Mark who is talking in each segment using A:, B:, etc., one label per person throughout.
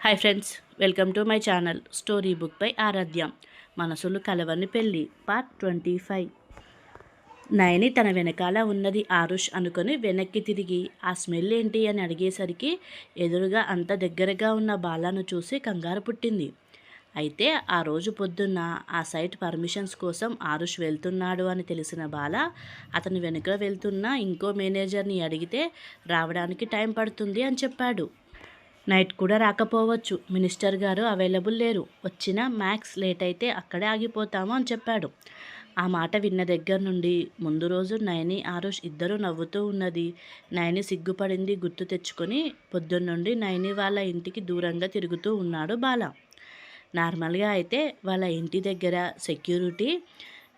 A: Hi friends welcome to my channel story book by Aaradhya. మనసులు కలవని పెళ్ళి part twenty five. Nayani తన వెనకాల ఉన్నది ఆరుష్ అనుకొని వెనక్కి తిరిగి ఆ స్మెల్ ఏంటి? అని అడిగేసరికి ఎదురుగా అంత దగ్గరగా ఉన్న బాలాను చూసి కంగారు పుట్టింది. అయితే ఆ రోజు పొద్దున్న ఆ సైట్ పర్మిషన్స్ కోసం ఆరుష్ వెళ్తున్నాడు అని తెలిసిన బాల అతని వెనుక వెళ్తున్న ఇంకో మేనేజర్ని అడిగితే రావడానికి టైం పడుతుంది అని చెప్పాడు. నైట్ కూడా రాకపోవచ్చు. మినిస్టర్ గారు అవైలబుల్ లేరు. వచ్చిన మ్యాక్స్ లేట్ అయితే అక్కడే ఆగిపోతాము అని చెప్పాడు. ఆ మాట విన్న దగ్గర నుండి ముందు రోజు నయని ఆరుష్ ఇద్దరూ నవ్వుతూ ఉన్నది. నయని సిగ్గుపడింది గుర్తు తెచ్చుకొని పొద్దున్నుండి నయని వాళ్ళ ఇంటికి దూరంగా తిరుగుతూ ఉన్నాడు బాల. నార్మల్గా అయితే వాళ్ళ ఇంటి దగ్గర సెక్యూరిటీ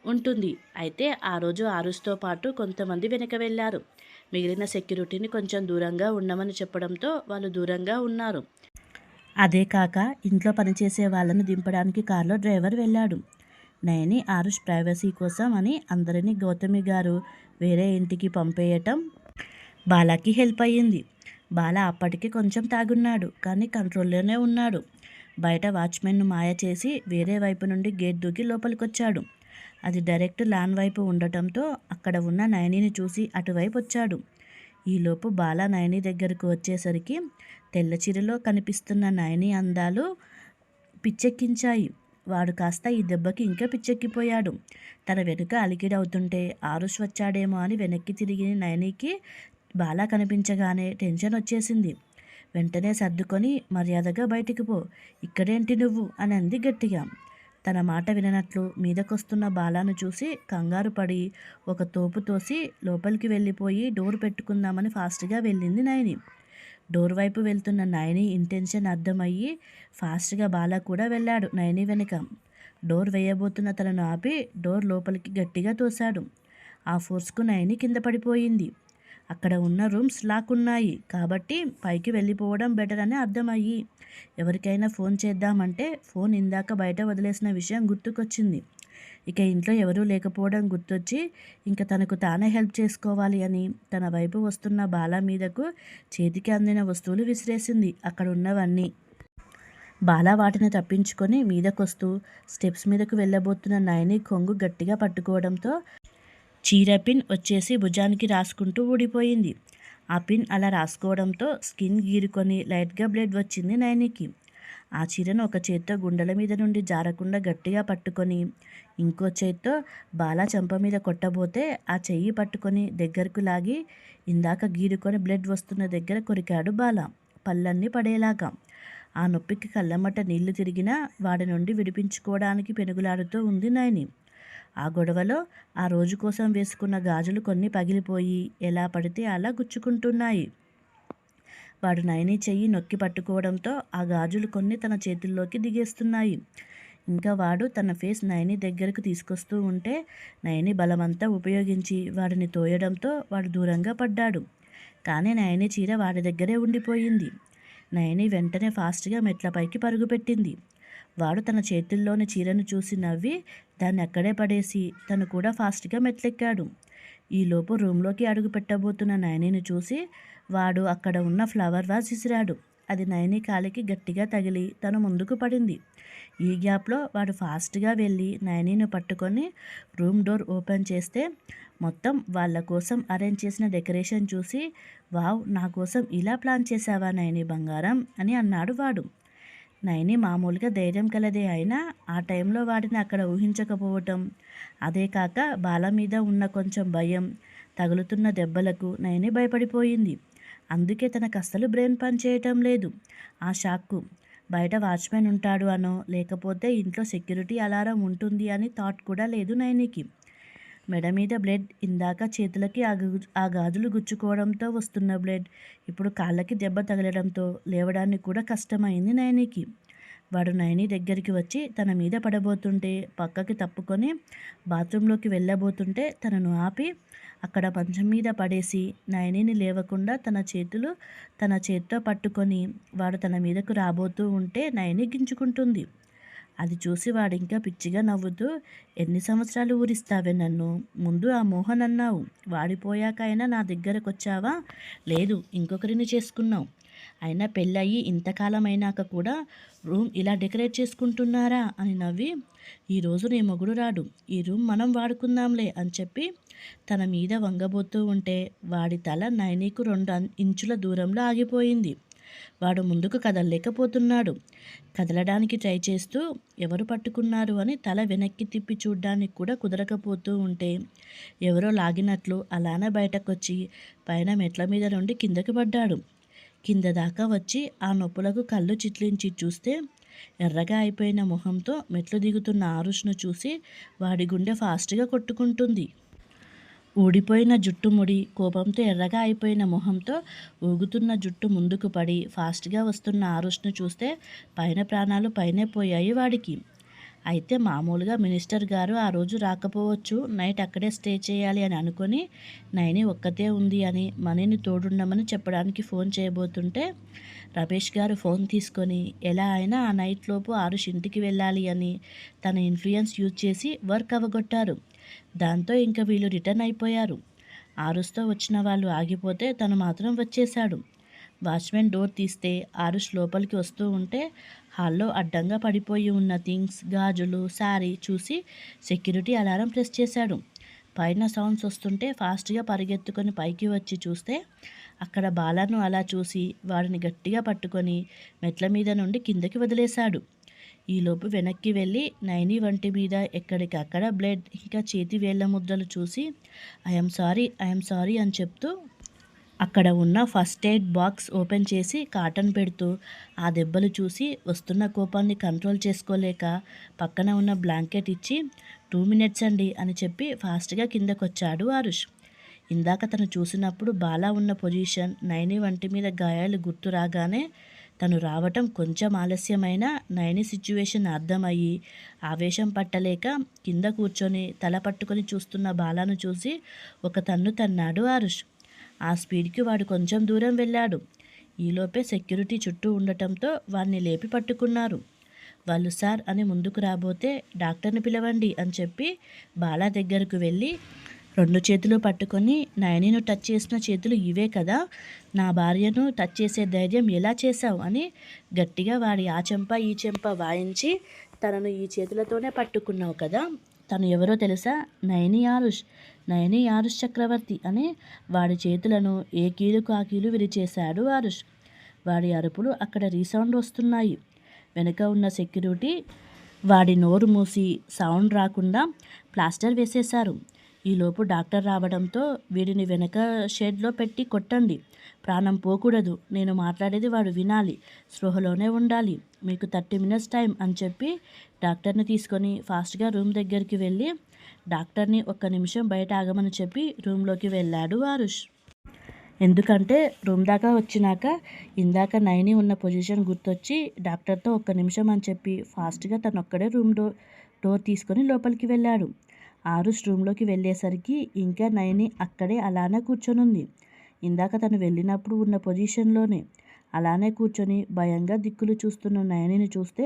A: ఉంటుంది. అయితే ఆ రోజు ఆరుష్తో పాటు కొంతమంది వెనక వెళ్ళారు. మిగిలిన సెక్యూరిటీని కొంచెం దూరంగా ఉండమని చెప్పడంతో వాళ్ళు దూరంగా ఉన్నారు. అదే కాక ఇంట్లో పనిచేసే వాళ్ళను దింపడానికి కారులో డ్రైవర్ వెళ్ళాడు. నయని ఆరుష్ ప్రైవసీ కోసం అని అందరినీ గౌతమి గారు వేరే ఇంటికి పంపేయటం బాలాకి హెల్ప్ అయ్యింది. బాల అప్పటికి కొంచెం తాగున్నాడు కానీ కంట్రోల్లోనే ఉన్నాడు. బయట వాచ్మెన్ను మాయ చేసి వేరే వైపు నుండి గేట్ దూకి లోపలికొచ్చాడు. అది డైరెక్ట్ లాన్ వైపు ఉండటంతో అక్కడ ఉన్న నయనిని చూసి అటువైపు వచ్చాడు. ఈలోపు బాల నయని దగ్గరకు వచ్చేసరికి తెల్ల చీరలో కనిపిస్తున్న నయని అందాలు పిచ్చెక్కించాయి. వాడు కాస్త ఈ దెబ్బకి ఇంకా పిచ్చెక్కిపోయాడు. తన వెనుక అలికిడవుతుంటే ఆరుష్ వచ్చాడేమో అని వెనక్కి తిరిగి నయనికి బాలా కనిపించగానే టెన్షన్ వచ్చేసింది. వెంటనే సర్దుకొని మర్యాదగా బయటికి పో. ఇక్కడేంటి నువ్వు? అని అంది గట్టిగా. తన మాట విననట్లు మీదకొస్తున్న బాలాను చూసి కంగారు పడి ఒక తోపు తోసి లోపలికి వెళ్ళిపోయి డోర్ పెట్టుకుందామని ఫాస్ట్గా వెళ్ళింది నయని. డోర్ వైపు వెళ్తున్న నయని ఇంటెన్షన్ అర్థమయ్యి ఫాస్ట్గా బాలా కూడా వెళ్ళాడు నయని వెనుక. డోర్ వేయబోతున్న తనను ఆపి డోర్ లోపలికి గట్టిగా తోశాడు. ఆ ఫోర్స్కు నయని కింద పడిపోయింది. అక్కడ ఉన్న రూమ్స్ లాక్ ఉన్నాయి కాబట్టి పైకి వెళ్ళిపోవడం బెటర్ అని అర్థమయ్యి ఎవరికైనా ఫోన్ చేద్దామంటే ఫోన్ ఇందాక బయట వదిలేసిన విషయం గుర్తుకొచ్చింది. ఇక ఇంట్లో ఎవరూ లేకపోవడం గుర్తొచ్చి ఇంకా తనకు తానే హెల్ప్ చేసుకోవాలి అని తన వైపు వస్తున్న బాల మీదకు చేతికి అందిన వస్తువులు విసిరేసింది అక్కడ ఉన్నవన్నీ. బాల వాటిని తప్పించుకొని మీదకొస్తూ స్టెప్స్ మీదకు వెళ్ళబోతున్న నయని కొంగు గట్టిగా పట్టుకోవడంతో చీర పిన్ వచ్చేసి భుజానికి రాసుకుంటూ ఊడిపోయింది. ఆ పిన్ అలా రాసుకోవడంతో స్కిన్ గీరుకొని లైట్గా బ్లడ్ వచ్చింది నయనికి. ఆ చీరను ఒక చేత్తో గుండెల మీద నుండి జారకుండా గట్టిగా పట్టుకొని ఇంకో చేత్తో బాలా చెంప మీద కొట్టబోతే ఆ చెయ్యి పట్టుకొని దగ్గరకు లాగి ఇందాక గీరుకొని బ్లడ్ వస్తున్న దగ్గర కొరికాడు బాల పళ్ళన్నీ పడేలాగా. ఆ నొప్పికి కళ్ళమట నీళ్ళు తిరిగినా వాడి నుండి విడిపించుకోవడానికి పెనుగులాడుతూ ఉంది నయని. ఆ గొడవలో ఆ రోజు కోసం వేసుకున్న గాజులు కొన్ని పగిలిపోయి ఎలా పడితే అలా గుచ్చుకుంటున్నాయి. వాడు నయని చెయ్యి నొక్కి పట్టుకోవడంతో ఆ గాజులు కొన్ని తన చేతుల్లోకి దిగేస్తున్నాయి. ఇంకా వాడు తన ఫేస్ నయని దగ్గరకు తీసుకొస్తూ ఉంటే నయని బలమంతా ఉపయోగించి వాడిని తోయడంతో వాడు దూరంగా పడ్డాడు. కానీ నయని చీర వాడి దగ్గరే ఉండిపోయింది. నయని వెంటనే ఫాస్ట్గా మెట్లపైకి పరుగుపెట్టింది వాడు తన చేతుల్లోని చీరను చూసి నవ్వి దాన్ని అక్కడే పడేసి తను కూడా ఫాస్ట్గా మెట్లెక్కాడు. ఈలోపు రూమ్లోకి అడుగు పెట్టబోతున్న నయనిని చూసి వాడు అక్కడ ఉన్న ఫ్లవర్ వాజ్ విసిరాడు. అది నయని కాలికి గట్టిగా తగిలి తను ముందుకు పడింది. ఈ గ్యాప్లో వాడు ఫాస్ట్గా వెళ్ళి నయనిని పట్టుకొని రూమ్ డోర్ ఓపెన్ చేస్తే మొత్తం వాళ్ళ కోసం అరేంజ్ చేసిన డెకరేషన్ చూసి వావ్ నా కోసం ఇలా ప్లాన్ చేసావా నయని బంగారం? అని అన్నాడు వాడు. నయని మామూలుగా ధైర్యం కలదే అయినా ఆ టైంలో వాటిని అక్కడ ఊహించకపోవటం. అదే కాక బాల మీద ఉన్న కొంచెం భయం తగులుతున్న దెబ్బలకు నయని భయపడిపోయింది. అందుకే తనకు అస్సలు బ్రెయిన్ పనిచేయటం లేదు. ఆ షాక్కు బయట వాచ్మెన్ ఉంటాడు అనో లేకపోతే ఇంట్లో సెక్యూరిటీ అలారం ఉంటుంది అని థాట్ కూడా లేదు నయనికి మెడ మీద బ్లడ్ ఇందాక చేతులకి ఆ ఆ గాజులు గుచ్చుకోవడంతో వస్తున్న బ్లడ్ ఇప్పుడు కాళ్ళకి దెబ్బ తగలడంతో లేవడానికి కూడా కష్టమైంది నయనికి. వాడు నయని దగ్గరికి వచ్చి తన మీద పడబోతుంటే పక్కకి తప్పుకొని బాత్రూంలోకి వెళ్ళబోతుంటే తనను ఆపి అక్కడ మంచం మీద పడేసి నయనిని లేవకుండా తన చేతులు తన చేత్తో పట్టుకొని వాడు తన మీదకు రాబోతూ ఉంటే నయని గించుకుంటుంది అది చూసి వాడు ఇంకా పిచ్చిగా నవ్వుతూ ఎన్ని సంవత్సరాలు ఊరిస్తావే నన్ను? ముందు ఆ మోహన్ అన్నావు. వాడిపోయాకైనా నా దగ్గరకు వచ్చావా లేదు ఇంకొకరిని చేసుకున్నావు. అయినా పెళ్ళయి ఇంతకాలం అయినాక కూడా రూమ్ ఇలా డెకరేట్ చేసుకుంటున్నారా? అని నవ్వి ఈరోజు నీ మొగుడు రాడు. ఈ రూమ్ మనం వాడుకుందాంలే అని చెప్పి తన మీద వంగబోతూ ఉంటే వాడి తల నైనీకు రెండు ఇంచుల దూరంలో ఆగిపోయింది. వాడు ముందుకు కదలలేకపోతున్నాడు. కదలడానికి ట్రై చేస్తూ ఎవరు పట్టుకున్నారు అని తల వెనక్కి తిప్పి చూడ్డానికి కూడా కుదరకపోతూ ఉంటే ఎవరో లాగినట్లు అలానే బయటకొచ్చి పైన మెట్ల మీద నుండి కిందకి పడ్డాడు. కింద దాకా వచ్చి ఆ నొప్పులకు కళ్ళు చిట్లించి చూస్తే ఎర్రగా అయిపోయిన మొహంతో మెట్లు దిగుతున్న ఆరుష్ను చూసి వాడి గుండె ఫాస్ట్గా కొట్టుకుంటుంది. ఊడిపోయిన జుట్టు ముడి కోపంతో ఎర్రగా అయిపోయిన మొహంతో ఊగుతున్న జుట్టు ముందుకు పడి ఫాస్ట్గా వస్తున్న ఆరుష్ను చూస్తే పైన ప్రాణాలు పైనే పోయాయి వాడికి. అయితే మామూలుగా మినిస్టర్ గారు ఆ రోజు రాకపోవచ్చు నైట్ అక్కడే స్టే చేయాలి అని అనుకొని నైని ఒక్కతే ఉంది అని మనీని తోడుండమని చెప్పడానికి ఫోన్ చేయబోతుంటే రమేష్ గారు ఫోన్ తీసుకొని ఎలా అయినా ఆ నైట్ లోపు ఆరుష్ ఇంటికి వెళ్ళాలి అని తన ఇన్ఫ్లుయెన్స్ యూజ్ చేసి వర్క్ అవగొట్టారు. దాంతో ఇంకా వీళ్ళు రిటర్న్ అయిపోయారు. ఆరుస్తో వచ్చిన వాళ్ళు ఆగిపోతే తను మాత్రం వచ్చేశాడు. వాచ్మెన్ డోర్ తీస్తే ఆరుష్ లోపలికి వస్తూ ఉంటే హాల్లో అడ్డంగా పడిపోయి ఉన్న థింగ్స్ గాజులు శారీ చూసి సెక్యూరిటీ అలారం ప్రెస్ చేశాడు. పైన సౌండ్స్ వస్తుంటే ఫాస్ట్గా పరిగెత్తుకొని పైకి వచ్చి చూస్తే అక్కడ బాలను అలా చూసి వాడిని గట్టిగా పట్టుకొని మెట్ల మీద నుండి కిందకి వదిలేశాడు. ఈలోపు వెనక్కి వెళ్ళి నైని వంటి మీద ఎక్కడికక్కడ బ్లడ్ ఇంకా చేతి వేళ్ళ ముద్రలు చూసి ఐఎమ్ సారీ ఐఎమ్ సారీ అని చెప్తూ అక్కడ ఉన్న ఫస్ట్ ఎయిడ్ బాక్స్ ఓపెన్ చేసి కాటన్ పెడుతూ ఆ దెబ్బలు చూసి వస్తున్న కోపాన్ని కంట్రోల్ చేసుకోలేక పక్కన ఉన్న బ్లాంకెట్ ఇచ్చి టూ మినిట్స్ అండి అని చెప్పి ఫాస్ట్గా కిందకొచ్చాడు ఆరుష్. ఇందాక తను చూసినప్పుడు బాలా ఉన్న పొజిషన్ నైని వంటి మీద గాయాలు గుర్తు రాగానే తను రావటం కొంచెం ఆలస్యమైన నయని సిచ్యువేషన్ అర్థమయ్యి ఆవేశం పట్టలేక కింద కూర్చొని తల పట్టుకొని చూస్తున్న బాలాను చూసి ఒక తన్ను తన్నాడు ఆరుష్. ఆ స్పీడ్కి వాడు కొంచెం దూరం వెళ్ళాడు. ఈలోపే సెక్యూరిటీ చుట్టూ ఉండటంతో వాడిని లేపి పట్టుకున్నారు. వాళ్ళు సార్ అని ముందుకు రాబోతే డాక్టర్ని పిలవండి అని చెప్పి బాలా దగ్గరకు వెళ్ళి రెండు చేతులు పట్టుకొని నయనిను టచ్ చేసిన చేతులు ఇవే కదా నా భార్యను టచ్ చేసే ధైర్యం ఎలా చేశావు? అని గట్టిగా వాడి ఆ చెంప ఈ చెంప వాయించి తనను ఈ చేతులతోనే పట్టుకున్నావు కదా తను ఎవరో తెలుసా? నయని ఆరుష్ నయని ఆరుష్ చక్రవర్తి అని వాడి చేతులను ఏ కీలుకు ఆ కీలు విరిచేశాడు ఆరుష్. వాడి అరుపులు అక్కడ రీసౌండ్ వస్తున్నాయి. వెనుక ఉన్న సెక్యూరిటీ వాడి నోరు మూసి సౌండ్ రాకుండా ప్లాస్టర్ వేసేశారు. ఈలోపు డాక్టర్ రావడంతో వీడిని వెనక షెడ్లో పెట్టి కొట్టండి. ప్రాణం పోకూడదు. నేను మాట్లాడేది వాడు వినాలి. స్పృహలోనే ఉండాలి. మీకు థర్టీ మినిట్స్ టైం అని చెప్పి డాక్టర్ని తీసుకొని ఫాస్ట్గా రూమ్ దగ్గరికి వెళ్ళి డాక్టర్ని ఒక్క నిమిషం బయట ఆగమని చెప్పి రూమ్లోకి వెళ్ళాడు ఆరుష్. ఎందుకంటే రూమ్ దాకా వచ్చినాక ఇందాక నైని ఉన్న పొజిషన్ గుర్తొచ్చి డాక్టర్తో ఒక్క నిమిషం అని చెప్పి ఫాస్ట్గా తను ఒక్కడే రూమ్ డోర్ డోర్ తీసుకొని లోపలికి వెళ్ళాడు. ఆరుష్ రూమ్లోకి వెళ్ళేసరికి ఇంకా నయని అక్కడే అలానే కూర్చొనుంది. ఇందాక తను వెళ్ళినప్పుడు ఉన్న పొజిషన్లోనే అలానే కూర్చొని భయంగా దిక్కులు చూస్తున్న నయనిని చూస్తే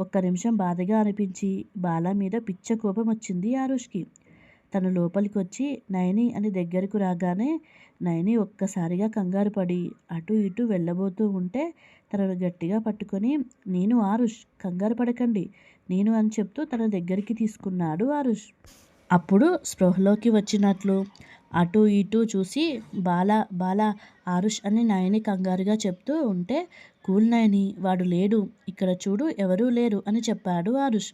A: ఒక్క నిమిషం బాధగా అనిపించి బాల మీద పిచ్చ కోపం వచ్చింది ఆరుష్కి. తను లోపలికి వచ్చి నయని అని దగ్గరకు రాగానే నయని ఒక్కసారిగా కంగారు పడి అటు ఇటు వెళ్ళబోతూ ఉంటే తనను గట్టిగా పట్టుకొని నేను ఆరుష్ కంగారు పడకండి నేను అని చెప్తూ తన దగ్గరికి తీసుకున్నాడు ఆరుష్. అప్పుడు స్పృహలోకి వచ్చినట్లు. అటు ఇటు చూసి బాల బాల ఆరుష్ అని నయని కంగారుగా చెప్తూ ఉంటే కూల్ నయని వాడు లేడు ఇక్కడ చూడు ఎవరూ లేరు అని చెప్పాడు ఆరుష్.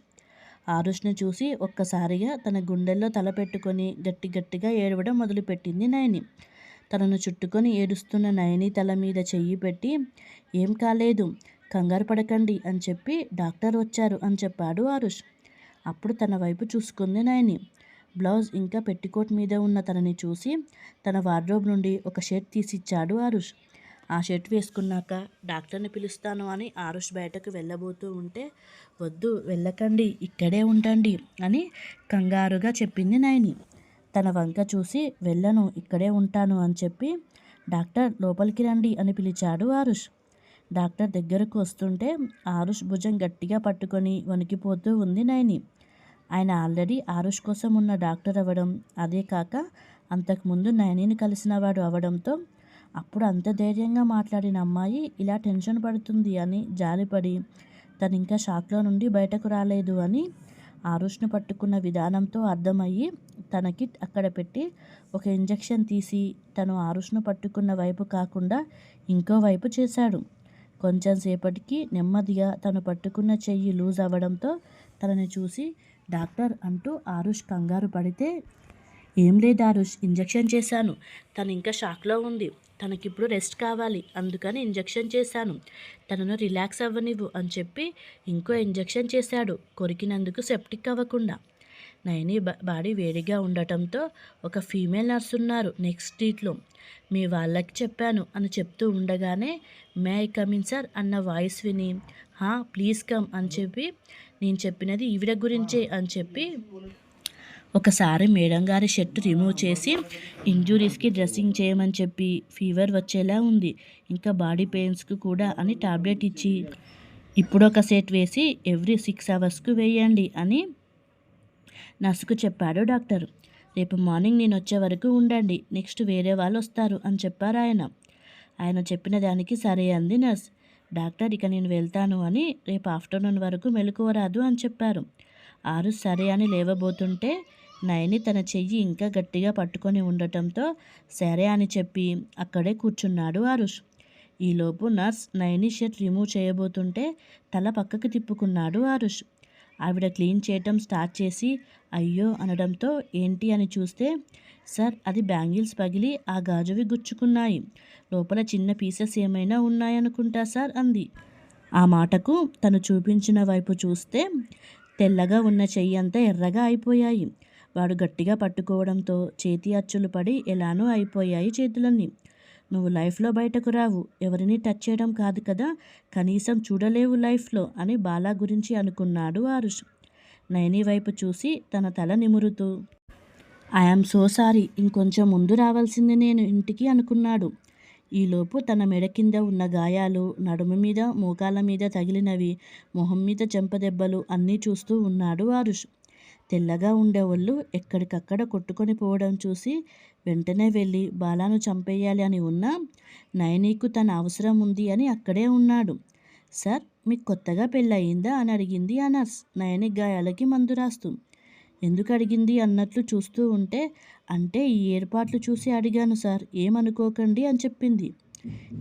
A: ఆరుష్ని చూసి ఒక్కసారిగా తన గుండెల్లో తల పెట్టుకొని గట్టి గట్టిగా ఏడవడం మొదలుపెట్టింది నయని. తనను చుట్టుకొని ఏడుస్తున్న నయని తల మీద చెయ్యి పెట్టి ఏం కాలేదు కంగారు పడకండి అని చెప్పి డాక్టర్ వచ్చారు అని చెప్పాడు ఆరుష్. అప్పుడు తన వైపు చూసుకుంది నయని. బ్లౌజ్ ఇంకా పెట్టికోట్ మీద ఉన్న తనని చూసి తన వార్డ్రోబ్ నుండి ఒక షర్ట్ తీసిచ్చాడు ఆరుష్. ఆ షర్ట్ వేసుకున్నాక డాక్టర్ని పిలుస్తాను అని ఆరుష్ బయటకు వెళ్ళబోతూ ఉంటే వద్దు వెళ్ళకండి ఇక్కడే ఉండండి అని కంగారుగా చెప్పింది నయని. తన వంక చూసి వెళ్ళను ఇక్కడే ఉంటాను అని చెప్పి డాక్టర్ లోపలికి రండి అని పిలిచాడు ఆరుష్. డాక్టర్ దగ్గరకు వస్తుంటే ఆరుష్ భుజం గట్టిగా పట్టుకొని వణికిపోతూ ఉంది నయని. ఆయన ఆల్రెడీ ఆరుష్ కోసం ఉన్న డాక్టర్ అవ్వడం అదే కాక అంతకుముందు నయనిని కలిసిన వాడు అవడంతో అప్పుడు అంత ధైర్యంగా మాట్లాడిన అమ్మాయి ఇలా టెన్షన్ పడుతుంది అని జాలిపడి తను ఇంకా షాక్లో నుండి బయటకు రాలేదు అని ఆరుష్ను పట్టుకున్న విధానంతో అర్థమయ్యి తనకి అక్కడ పెట్టి ఒక ఇంజెక్షన్ తీసి తను ఆరుష్ను పట్టుకున్న వైపు కాకుండా ఇంకో వైపు చేశాడు. కొంచెం సేపటికి నెమ్మదిగా తను పట్టుకున్న చెయ్యి లూజ్ అవ్వడంతో తనని చూసి డాక్టర్ అంటూ ఆరుష్ కంగారు పడితే ఏం లేదు ఆరుష్ ఇంజెక్షన్ చేశాను. తను ఇంకా షాక్లో ఉంది. తనకిప్పుడు రెస్ట్ కావాలి. అందుకని ఇంజెక్షన్ చేశాను. తనను రిలాక్స్ అవ్వనివ్వు అని చెప్పి ఇంకో ఇంజెక్షన్ చేశాడు. కొరికినందుకు సెప్టిక్ అవ్వకుండా. నయని బ- బాడీ వేడిగా ఉండటంతో ఒక ఫీమేల్ నర్స్ ఉన్నారు నెక్స్ట్ స్ట్రీట్లో. మీ వాళ్ళకి చెప్పాను అని చెప్తూ ఉండగానే may I come in sir అన్న వాయిస్ విని హా ప్లీజ్ కమ్ అని చెప్పి నేను చెప్పినది ఈవిడ గురించే అని చెప్పి ఒకసారి మేడం గారి షర్ట్ రిమూవ్ చేసి ఇంజురీస్కి డ్రెస్సింగ్ చేయమని చెప్పి ఫీవర్ వచ్చేలా ఉంది ఇంకా బాడీ పెయిన్స్కి కూడా అని టాబ్లెట్ ఇచ్చి ఇప్పుడు ఒక సెట్ వేసి ఎవ్రీ సిక్స్ అవర్స్కు వేయండి అని నర్సుకు చెప్పాడు డాక్టర్. రేపు మార్నింగ్ నేను వచ్చే వరకు ఉండండి నెక్స్ట్ వేరే వాళ్ళు వస్తారు అని చెప్పారు ఆయన. ఆయన చెప్పిన దానికి సరే అంది నర్స్. డాక్టర్ ఇక నేను వెళ్తాను అని రేపు ఆఫ్టర్నూన్ వరకు మెలకువరాదు అని చెప్పారు. ఆరు సరే అని లేవబోతుంటే నయని తన చెయ్యి ఇంకా గట్టిగా పట్టుకొని ఉండటంతో సరే అని చెప్పి అక్కడే కూర్చున్నాడు ఆరుష్. ఈలోపు నర్స్ నయని షర్ట్ రిమూవ్ చేయబోతుంటే తల పక్కకు తిప్పుకున్నాడు ఆరుష్. ఆవిడ క్లీన్ చేయటం స్టార్ట్ చేసి అయ్యో అనడంతో ఏంటి అని చూస్తే సార్ అది బ్యాంగిల్స్ పగిలి ఆ గాజువి గుచ్చుకున్నాయి. లోపల చిన్న పీసెస్ ఏమైనా ఉన్నాయనుకుంటా సార్ అంది. ఆ మాటకు తను చూపించిన వైపు చూస్తే తెల్లగా ఉన్న చెయ్యి అంతా ఎర్రగా అయిపోయాయి. వాడు గట్టిగా పట్టుకోవడంతో చేతి అచ్చులు పడి ఎలానో అయిపోయాయి చేతులన్నీ. నువ్వు లైఫ్లో బయటకు రావు. ఎవరిని టచ్ చేయడం కాదు కదా. కనీసం చూడలేవు లైఫ్లో అని బాలా గురించి అనుకున్నాడు ఆరుష్. నయని వైపు చూసి తన తల నిమురుతూ ఐఆమ్ సో సారీ. ఇంకొంచెం ముందు రావాల్సింది నేను ఇంటికి అనుకున్నాడు. ఈలోపు తన మెడ కింద ఉన్న గాయాలు నడుము మీద మోకాల మీద తగిలినవి మొహం మీద చెంపదెబ్బలు అన్నీ చూస్తూ ఉన్నాడు ఆరుష్. తెల్లగా ఉండే ఒళ్ళు ఎక్కడికక్కడ కొట్టుకొని పోవడం చూసి వెంటనే వెళ్ళి బాలాను చంపేయాలి అని ఉన్నా నయనీకు తన అవసరం ఉంది అని అక్కడే ఉన్నాడు. సార్ మీకు కొత్తగా పెళ్ళయిందా? అని అడిగింది ఆ నర్స్ నయని గాయాలకి మందు రాస్తూ ఎందుకు అడిగింది? అన్నట్లు చూస్తూ ఉంటే అంటే ఈ ఏర్పాట్లు చూసి అడిగాను సార్ ఏమనుకోకండి అని చెప్పింది.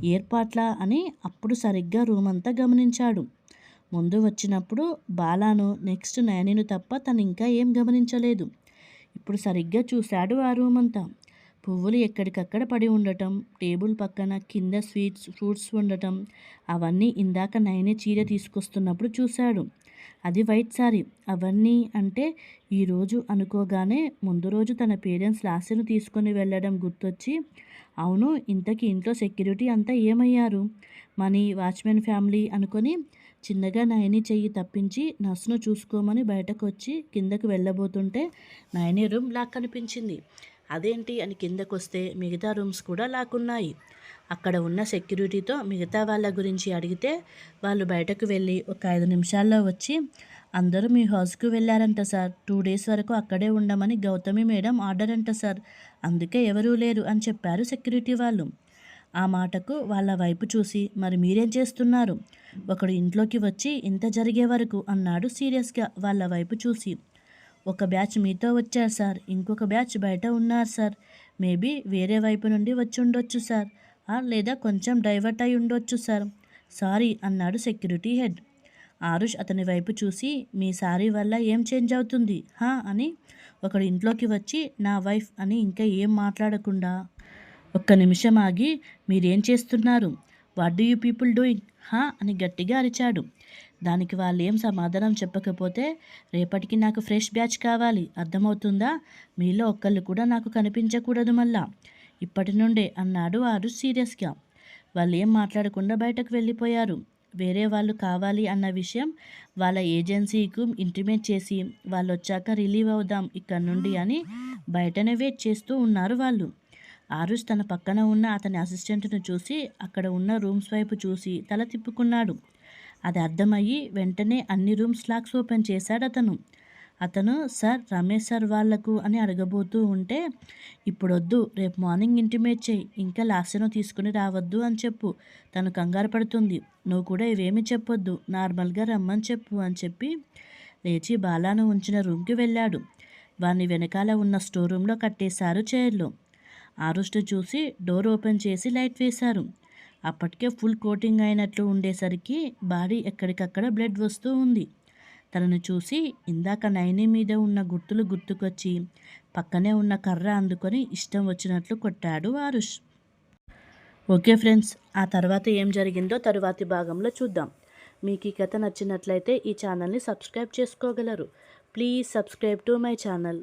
A: ఏర్పాట్లా? అని అప్పుడు సరిగ్గా రూమ్ అంతా గమనించాడు. ముందు వచ్చినప్పుడు బాలాను నెక్స్ట్ నయనిను తప్ప తను ఇంకా ఏం గమనించలేదు. ఇప్పుడు సరిగ్గా చూశాడు ఆ రూమ్ అంతా పువ్వులు ఎక్కడికక్కడ పడి ఉండటం టేబుల్ పక్కన కింద స్వీట్స్ ఫ్రూట్స్ ఉండటం అవన్నీ ఇందాక నయని చీర తీసుకొస్తున్నప్పుడు చూశాడు. అది వైట్ సారీ. అవన్నీ అంటే ఈరోజు అనుకోగానే ముందు రోజు తన పేరెంట్స్ లాస్యను తీసుకొని వెళ్ళడం గుర్తొచ్చి అవును ఇంతకీ ఇంట్లో సెక్యూరిటీ అంతా ఏమయ్యారు? మనీ వాచ్మెన్ ఫ్యామిలీ అనుకొని చిన్నగా నయని చెయ్యి తప్పించి నర్సును చూసుకోమని బయటకు వచ్చి కిందకు వెళ్ళబోతుంటే నయని రూమ్ లాక్ కనిపించింది. అదేంటి అని కిందకొస్తే మిగతా రూమ్స్ కూడా లాక్కున్నాయి. అక్కడ ఉన్న సెక్యూరిటీతో మిగతా వాళ్ళ గురించి అడిగితే వాళ్ళు బయటకు వెళ్ళి ఒక ఐదు నిమిషాల్లో వచ్చి అందరూ మీ హౌస్కు వెళ్ళారంట సార్. టూ డేస్ వరకు అక్కడే ఉండమని గౌతమి మేడం ఆర్డర్ అంట సార్. అందుకే ఎవరూ లేరు అని చెప్పారు సెక్యూరిటీ వాళ్ళు. ఆ మాటకు వాళ్ళ వైపు చూసి మరి మీరేం చేస్తున్నారు? ఒకడు ఇంట్లోకి వచ్చి ఇంత జరిగే వరకు అన్నాడు సీరియస్గా వాళ్ళ వైపు చూసి. ఒక బ్యాచ్ మీతో వచ్చారు సార్. ఇంకొక బ్యాచ్ బయట ఉన్నారు సార్. మేబీ వేరే వైపు నుండి వచ్చి ఉండొచ్చు సార్. లేదా కొంచెం డైవర్ట్ అయి ఉండొచ్చు సార్. సారీ అన్నాడు సెక్యూరిటీ హెడ్. ఆరుష్ అతని వైపు చూసి మీ సారీ వల్ల ఏం చేంజ్ అవుతుంది? హా అని ఒకడు ఇంట్లోకి వచ్చి నా వైఫ్ అని ఇంకా ఏం మాట్లాడకుండా. ఒక్క నిమిషం ఆగి మీరేం చేస్తున్నారు? What do you people doing? హా అని గట్టిగా అరిచాడు. దానికి వాళ్ళు ఏం సమాధానం చెప్పకపోతే రేపటికి నాకు ఫ్రెష్ బ్యాచ్ కావాలి. అర్థమవుతుందా? మీలో ఒక్కళ్ళు కూడా నాకు కనిపించకూడదు మళ్ళా. ఇప్పటి నుండే అన్నాడు ఆరు సీరియస్గా. వాళ్ళు ఏం మాట్లాడకుండా బయటకు వెళ్ళిపోయారు. వేరే వాళ్ళు కావాలి అన్న విషయం వాళ్ళ ఏజెన్సీకు ఇంటిమేట్ చేసి వాళ్ళు వచ్చాక రిలీవ్ అవుదాం ఇక్కడ నుండి అని బయటనే వెయిట్ చేస్తూ ఉన్నారు వాళ్ళు. ఆరుష్ తన పక్కన ఉన్న అతని అసిస్టెంట్ను చూసి అక్కడ ఉన్న రూమ్స్ వైపు చూసి తల తిప్పుకున్నాడు. అది అర్థమయ్యి వెంటనే అన్ని రూమ్స్ లాక్స్ ఓపెన్ చేశాడు అతను. అతను సార్ రమేష్ సార్ వాళ్ళకు అని అడగబోతూ ఉంటే ఇప్పుడొద్దు రేపు మార్నింగ్ ఇంటిమేట్ చేయి ఇంకా లాస్యను తీసుకుని రావద్దు అని చెప్పు. తను కంగారు పడుతుంది. నువ్వు కూడా ఇవేమి చెప్పొద్దు నార్మల్గా రమ్మని చెప్పు అని చెప్పి లేచి బాలాను ఉంచిన రూమ్కి వెళ్ళాడు. వాని వెనకాల ఉన్న స్టోర్ రూమ్లో కట్టేశారు చైర్లో. ఆరుష్టు చూసి డోర్ ఓపెన్ చేసి లైట్ వేశారు. అప్పటికే ఫుల్ కోటింగ్ అయినట్లు ఉండేసరికి బాడీ ఎక్కడికక్కడ బ్లడ్ వస్తూ ఉంది. తనను చూసి ఇందాక నైని మీద ఉన్న గుర్తులు గుర్తుకొచ్చి పక్కనే ఉన్న కర్ర అందుకొని ఇష్టం వచ్చినట్లు కొట్టాడు ఆరుష్. ఓకే ఫ్రెండ్స్ ఆ తర్వాత ఏం జరిగిందో తరువాతి భాగంలో చూద్దాం. మీకు ఈ కథ నచ్చినట్లయితే ఈ ఛానల్ని సబ్స్క్రైబ్ చేసుకోగలరు. Please subscribe to my channel.